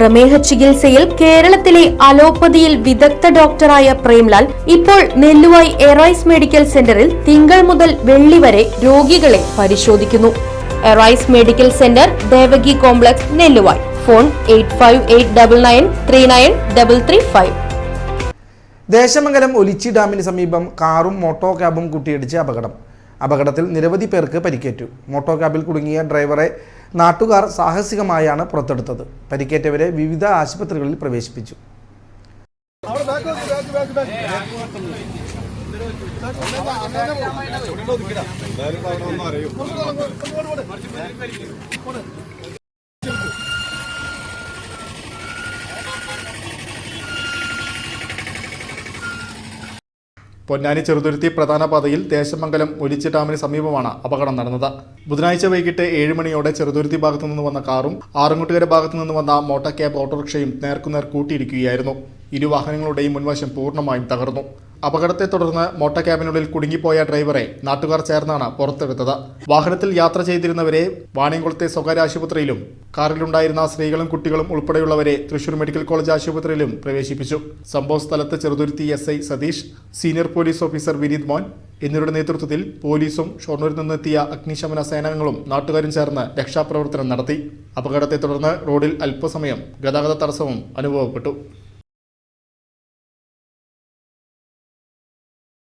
പ്രമേഹ ചികിത്സയിൽ കേരളത്തിലെ അലോപ്പതിയിൽ വിദഗ്ധ ഡോക്ടറായ പ്രേംലാൽ ഇപ്പോൾ നെല്ലുവായി എറൈസ് മെഡിക്കൽ സെന്ററിൽ തിങ്കൾ മുതൽ വെള്ളി വരെ രോഗികളെ പരിശോധിക്കുന്നു. Arise medical centre Devaki complex Nelluvai. Phone eight Desamangalam Olichi ഡാമിന് സമീപം കാറും മോട്ടോ ക്യാബും കൂട്ടിയിടിച്ച് അപകടം. അപകടത്തിൽ നിരവധി പേർക്ക് പരിക്കേറ്റു. മോട്ടോ ക്യാബിൽ കുടുങ്ങിയ ഡ്രൈവറെ നാട്ടുകാർ സാഹസികമായാണ് പുറത്തെടുത്തത്. പരിക്കേറ്റവരെ വിവിധ ആശുപത്രികളിൽ പ്രവേശിപ്പിച്ചു. പൊന്നാനി ചെറുതുരുത്തി പ്രധാന പാതയിൽ ദേശമംഗലം ഒലിച്ച് ഡാമിന് സമീപമാണ് അപകടം നടന്നത്. ബുധനാഴ്ച വൈകിട്ട് ഏഴ് മണിയോടെ ചെറുതുരുത്തി ഭാഗത്തു നിന്ന് വന്ന കാറും ആറങ്ങോട്ടുകര ഭാഗത്തു നിന്ന് വന്ന മോട്ടോർ ക്യാബ് ഓട്ടോറിക്ഷയും നേർക്കുനേർ കൂട്ടിയിടിക്കുകയായിരുന്നു. ഇരു വാഹനങ്ങളുടെയും മുൻവശം പൂർണമായും തകർന്നു. അപകടത്തെ തുടർന്ന് മോട്ടോർ ക്യാബിനുള്ളിൽ കുടുങ്ങിപ്പോയ ഡ്രൈവറെ നാട്ടുകാർ ചേർന്നാണ് പുറത്തെടുത്തത്. വാഹനത്തിൽ യാത്ര ചെയ്തിരുന്നവരെ വാണിയംകുളത്തെ സ്വകാര്യ ആശുപത്രിയിലും കാറിലുണ്ടായിരുന്ന സ്ത്രീകളും കുട്ടികളും ഉൾപ്പെടെയുള്ളവരെ തൃശൂർ മെഡിക്കൽ കോളേജ് ആശുപത്രിയിലും പ്രവേശിപ്പിച്ചു. സംഭവ സ്ഥലത്ത് Cheruthuruthy S I Satheesh senior police officer Vineeth Mon എന്നിവരുടെ നേതൃത്വത്തിൽ പോലീസും ഷൊർണൂരിൽ നിന്നെത്തിയ അഗ്നിശമന സേനാംഗങ്ങളും നാട്ടുകാരും ചേർന്ന് രക്ഷാപ്രവർത്തനം നടത്തി. അപകടത്തെ തുടർന്ന് റോഡിൽ അല്പസമയം ഗതാഗത തടസ്സവും അനുഭവപ്പെട്ടു.